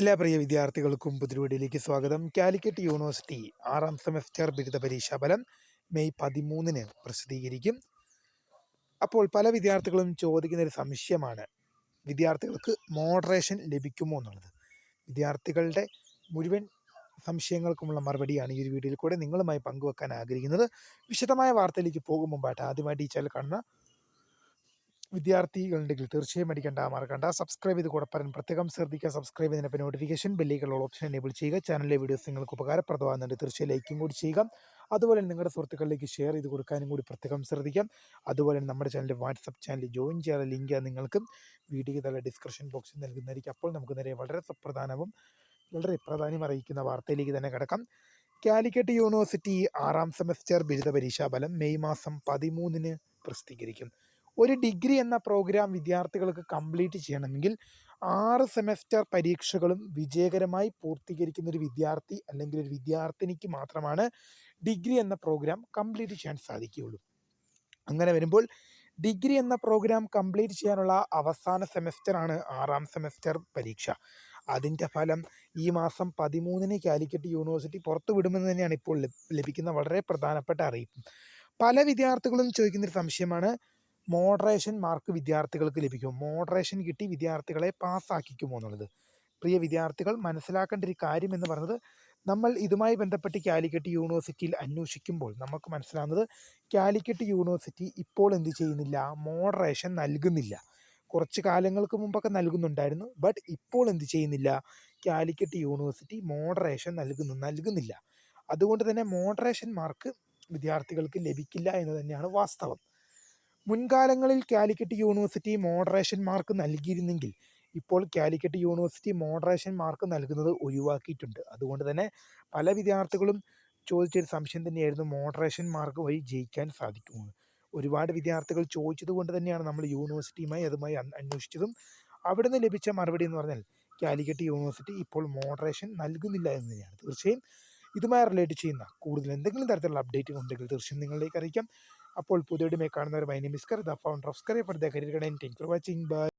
എല്ലാ പ്രിയ വിദ്യാർത്ഥികൾക്കും പുതുവീടിലേക്ക് സ്വാഗതം. കാലിക്കറ്റ് യൂണിവേഴ്സിറ്റി ആറാം സെമസ്റ്റർ ബിരുദ പരീക്ഷാ ഫലം മെയ് പതിമൂന്നിന് പ്രസിദ്ധീകരിക്കും. അപ്പോൾ പല വിദ്യാർത്ഥികളും ചോദിക്കുന്ന ഒരു സംശയമാണ്. വിദ്യാർത്ഥികൾക്ക് മോഡറേഷൻ ലഭിക്കുമോ എന്നുള്ളത്. വിദ്യാർത്ഥികളുടെ മുഴുവൻ സംശയങ്ങൾക്കുമുള്ള മറുപടിയാണ് ഈ ഒരു വീഡിയോയിൽ കൂടെ നിങ്ങളുമായി പങ്കുവെക്കാൻ ആഗ്രഹിക്കുന്നത്. വിശദമായ വാർത്തയിലേക്ക് പോകും മുമ്പായിട്ട് ആദ്യമായിട്ട് ഈ ചാനൽ കാണുന്ന വിദ്യാർത്ഥികളുണ്ടെങ്കിൽ തീർച്ചയായും അടിക്കേണ്ട മറക്കണ്ട സബ്സ്ക്രൈബ് ചെയ്ത് കൂടെ പറയാൻ പ്രത്യേകം ശ്രദ്ധിക്കുക. സബ്സ്ക്രൈബ് പിന്നെ നോട്ടിഫിക്കേഷൻ ബെല്ലിക്കുള്ള ഓപ്ഷൻ എനേബിൾ ചെയ്യുക. ചാനലിലെ വീഡിയോസ് നിങ്ങൾക്ക് ഉപകാരപ്രദമാകുന്നുണ്ട്. തീർച്ചയായും ലൈക്കും കൂടി ചെയ്യുക. അതുപോലെ നിങ്ങളുടെ സുഹൃത്തുക്കളിലേക്ക് ഷെയർ ചെയ്ത് കൊടുക്കാനും കൂടി പ്രത്യേകം ശ്രദ്ധിക്കാം. അതുപോലെ തന്നെ നമ്മുടെ ചാനലിൽ വാട്സപ്പ് ചാനൽ ജോയിൻ ചെയ്യാനുള്ള ലിങ്ക് നിങ്ങൾക്ക് വീഡിയോ തല ഡിസ്ക്രിപ്ഷൻ ബോക്സിൽ നൽകുന്നതായിരിക്കും. അപ്പോൾ നമുക്ക് നേരെ വളരെ സുപ്രധാനവും വളരെ പ്രാധാന്യം അറിയിക്കുന്ന വാർത്തയിലേക്ക് തന്നെ കിടക്കാം. കാലിക്കറ്റ് യൂണിവേഴ്സിറ്റി ആറാം സെമസ്റ്റർ ബിരുദ പരീക്ഷാ ഫലം മെയ് മാസം പതിമൂന്നിന് പ്രസിദ്ധീകരിക്കും. ഒരു ഡിഗ്രി എന്ന പ്രോഗ്രാം വിദ്യാർത്ഥികൾക്ക് കംപ്ലീറ്റ് ചെയ്യണമെങ്കിൽ ആറ് സെമസ്റ്റർ പരീക്ഷകളും വിജയകരമായി പൂർത്തീകരിക്കുന്ന ഒരു വിദ്യാർത്ഥി അല്ലെങ്കിൽ ഒരു വിദ്യാർത്ഥിനിക്ക് മാത്രമാണ് ഡിഗ്രി എന്ന പ്രോഗ്രാം കംപ്ലീറ്റ് ചെയ്യാൻ സാധിക്കുകയുള്ളൂ. അങ്ങനെ വരുമ്പോൾ ഡിഗ്രി എന്ന പ്രോഗ്രാം കംപ്ലീറ്റ് ചെയ്യാനുള്ള അവസാന സെമസ്റ്ററാണ് ആറാം സെമസ്റ്റർ പരീക്ഷ. അതിന്റെ ഫലം ഈ മാസം പതിമൂന്നിന് കാലിക്കറ്റ് യൂണിവേഴ്സിറ്റി പുറത്തു വിടുമെന്ന് തന്നെയാണ് ഇപ്പോൾ ലഭിക്കുന്ന വളരെ പ്രധാനപ്പെട്ട അറിയിപ്പ്. പല വിദ്യാർത്ഥികളും ചോദിക്കുന്നൊരു സംശയമാണ് മോഡറേഷൻ മാർക്ക് വിദ്യാർത്ഥികൾക്ക് ലഭിക്കും. മോഡറേഷൻ കിട്ടി വിദ്യാർത്ഥികളെ പാസ്സാക്കിക്കുമോ എന്നുള്ളത്. പ്രിയ വിദ്യാർത്ഥികൾ മനസ്സിലാക്കേണ്ട ഒരു കാര്യം എന്ന് പറയുന്നത് നമ്മൾ ഇതുമായി ബന്ധപ്പെട്ട് കാലിക്കറ്റ് യൂണിവേഴ്സിറ്റിയിൽ അന്വേഷിക്കുമ്പോൾ നമുക്ക് മനസ്സിലാകുന്നത് കാലിക്കറ്റ് യൂണിവേഴ്സിറ്റി ഇപ്പോൾ എന്ത് ചെയ്യുന്നില്ല മോഡറേഷൻ നൽകുന്നില്ല. കുറച്ച് കാലങ്ങൾക്ക് മുമ്പൊക്കെ നൽകുന്നുണ്ടായിരുന്നു ബട്ട് ഇപ്പോൾ എന്ത് ചെയ്യുന്നില്ല. കാലിക്കറ്റ് യൂണിവേഴ്സിറ്റി മോഡറേഷൻ നൽകുന്നു നൽകുന്നില്ല. അതുകൊണ്ട് തന്നെ മോഡറേഷൻ മാർക്ക് വിദ്യാർത്ഥികൾക്ക് ലഭിക്കില്ല എന്ന് തന്നെയാണ് വാസ്തവം. മുൻകാലങ്ങളിൽ കാലിക്കറ്റ് യൂണിവേഴ്സിറ്റി മോഡറേഷൻ മാർക്ക് നൽകിയിരുന്നെങ്കിൽ ഇപ്പോൾ കാലിക്കറ്റ് യൂണിവേഴ്സിറ്റി മോഡറേഷൻ മാർക്ക് നൽകുന്നത് ഒഴിവാക്കിയിട്ടുണ്ട്. അതുകൊണ്ട് തന്നെ പല വിദ്യാർത്ഥികളും ചോദിച്ചൊരു സംശയം തന്നെയായിരുന്നു മോഡറേഷൻ മാർക്ക് വഴി ജയിക്കാൻ സാധിക്കുമോ? ഒരുപാട് വിദ്യാർത്ഥികൾ ചോദിച്ചത് കൊണ്ട് തന്നെയാണ് നമ്മൾ യൂണിവേഴ്സിറ്റിയുമായി അതുമായി അന്വേഷിച്ചതും അവിടെ നിന്ന് ലഭിച്ച മറുപടി എന്ന് പറഞ്ഞാൽ കാലിക്കറ്റ് യൂണിവേഴ്സിറ്റി ഇപ്പോൾ മോഡറേഷൻ നൽകുന്നില്ല എന്ന് തന്നെയാണ്. തീർച്ചയായും ഇതുമായി റിലേറ്റ് ചെയ്യുന്ന കൂടുതൽ എന്തെങ്കിലും തരത്തിലുള്ള അപ്ഡേറ്റുകൾ ഉണ്ടെങ്കിൽ തീർച്ചയായും നിങ്ങളിലേക്ക് അറിയിക്കാം. അപ്പോൾ പുതിയ കാണുന്നവർ മൈ നെയിം ഇസ്കർ the founder of സ്കറി for the career guide thank for watching bye